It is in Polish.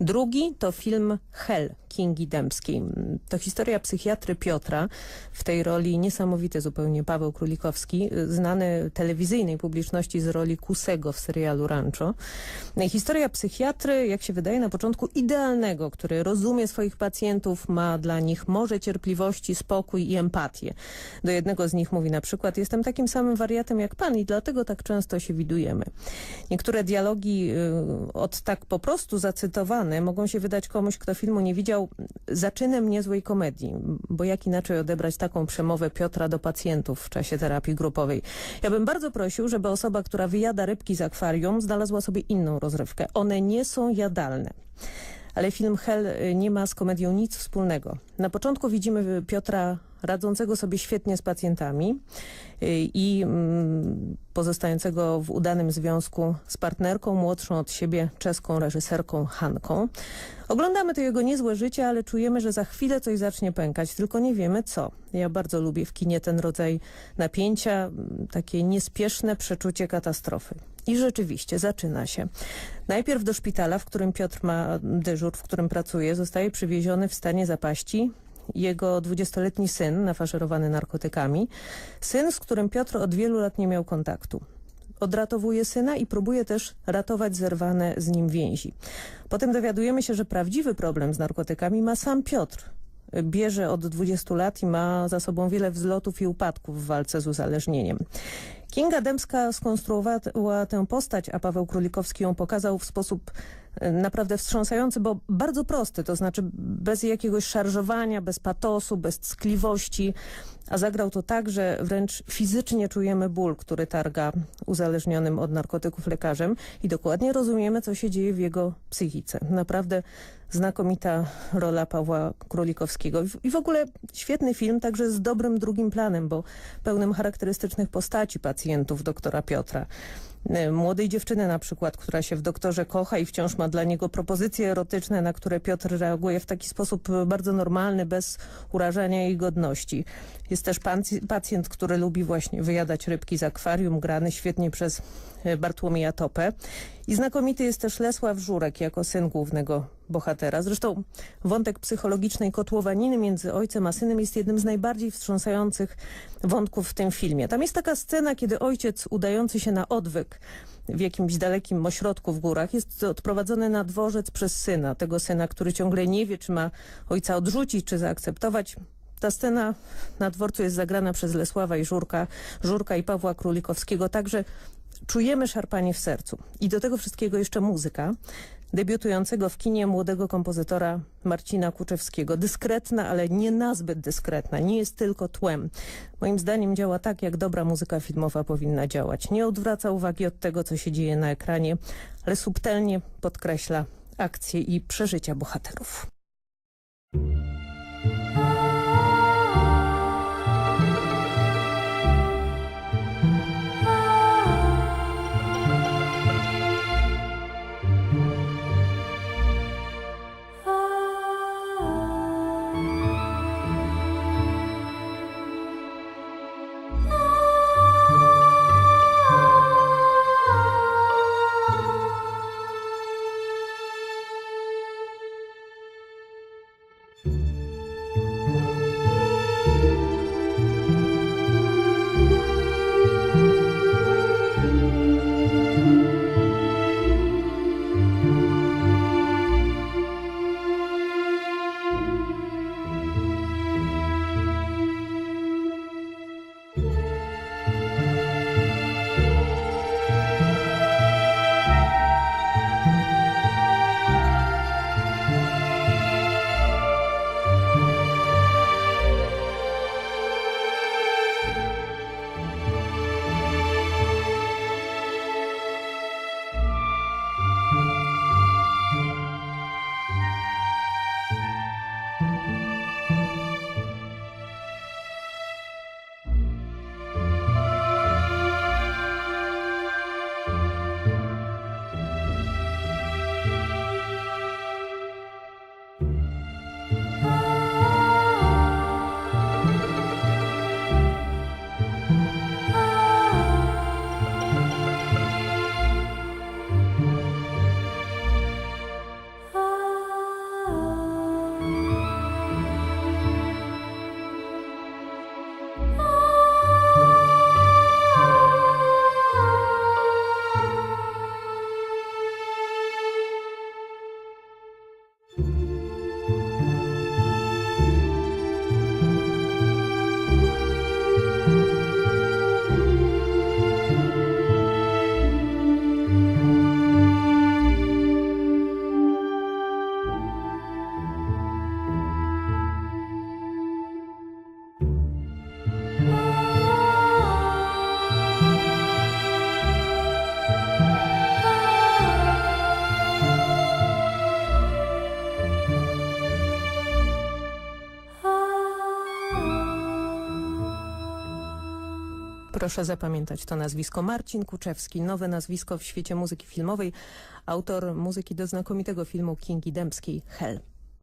Drugi to film Hell Kingi Dębskiej. To historia psychiatry Piotra, w tej roli niesamowity zupełnie Paweł Królikowski, znany telewizyjnej publiczności z roli Kusego w serialu Rancho. Historia psychiatry, jak się wydaje na początku, idealnego, który rozumie swoich pacjentów, ma dla nich morze cierpliwości, spokój i empatię. Do jednego z nich mówi na przykład, jestem takim samym wariatem jak pan i dlatego tak często się widujemy. Niektóre dialogi y, od tak po prostu zacytowane mogą się wydać komuś, kto filmu nie widział, zaczynem niezłej komedii, bo jak inaczej odebrać taką przemowę Piotra do pacjentów w czasie terapii grupowej. Ja bym bardzo prosił, żeby osoba, która wyjada rybki z akwarium, znalazła sobie inną rozrywkę. One nie są jadalne. Ale film Hell nie ma z komedią nic wspólnego. Na początku widzimy Piotra radzącego sobie świetnie z pacjentami y, i mm, pozostającego w udanym związku z partnerką młodszą od siebie czeską reżyserką Hanką. Oglądamy to jego niezłe życie, ale czujemy, że za chwilę coś zacznie pękać, tylko nie wiemy co. Ja bardzo lubię w kinie ten rodzaj napięcia, mm, takie niespieszne przeczucie katastrofy. I rzeczywiście zaczyna się. Najpierw do szpitala, w którym Piotr ma dyżur, w którym pracuje, zostaje przywieziony w stanie zapaści jego dwudziestoletni syn nafaszerowany narkotykami. Syn, z którym Piotr od wielu lat nie miał kontaktu. Odratowuje syna i próbuje też ratować zerwane z nim więzi. Potem dowiadujemy się, że prawdziwy problem z narkotykami ma sam Piotr. Bierze od 20 lat i ma za sobą wiele wzlotów i upadków w walce z uzależnieniem. Kinga Dębska skonstruowała tę postać, a Paweł Królikowski ją pokazał w sposób e, naprawdę wstrząsający, bo bardzo prosty, to znaczy bez jakiegoś szarżowania, bez patosu, bez ckliwości, a zagrał to tak, że wręcz fizycznie czujemy ból, który targa uzależnionym od narkotyków lekarzem i dokładnie rozumiemy, co się dzieje w jego psychice. Naprawdę znakomita rola Pawła Królikowskiego. I w ogóle świetny film, także z dobrym drugim planem, bo pełnym charakterystycznych postaci pacjentów doktora Piotra. E, Młodej dziewczyny na przykład, która się w doktorze kocha i wciąż ma dla niego propozycje erotyczne, na które Piotr reaguje w taki sposób bardzo normalny, bez urażania jej godności. Jest też pacjent, który lubi właśnie wyjadać rybki z akwarium, grany świetnie przez e, Bartłomieja Topę. I znakomity jest też Lesław Żurek jako syn głównego bohatera. Zresztą wątek psychologicznej kotłowaniny między ojcem a synem jest jednym z najbardziej wstrząsających wątków w tym filmie. Tam jest taka scena, kiedy ojciec udający się na odwyk w jakimś dalekim ośrodku w górach. Jest odprowadzony na dworzec przez syna, tego syna, który ciągle nie wie, czy ma ojca odrzucić, czy zaakceptować. Ta scena na dworcu jest zagrana przez Lesława i Żurka, Żurka i Pawła Królikowskiego, także czujemy szarpanie w sercu. I do tego wszystkiego jeszcze muzyka debiutującego w kinie młodego kompozytora Marcina Kuczewskiego. Dyskretna, ale nie nazbyt dyskretna, nie jest tylko tłem. Moim zdaniem działa tak, jak dobra muzyka filmowa powinna działać. Nie odwraca uwagi od tego, co się dzieje na ekranie, ale subtelnie podkreśla akcje i przeżycia bohaterów. Proszę zapamiętać to nazwisko. Marcin Kuczewski, nowe nazwisko w świecie muzyki filmowej, autor muzyki do znakomitego filmu Kingi Dębskiej Hell.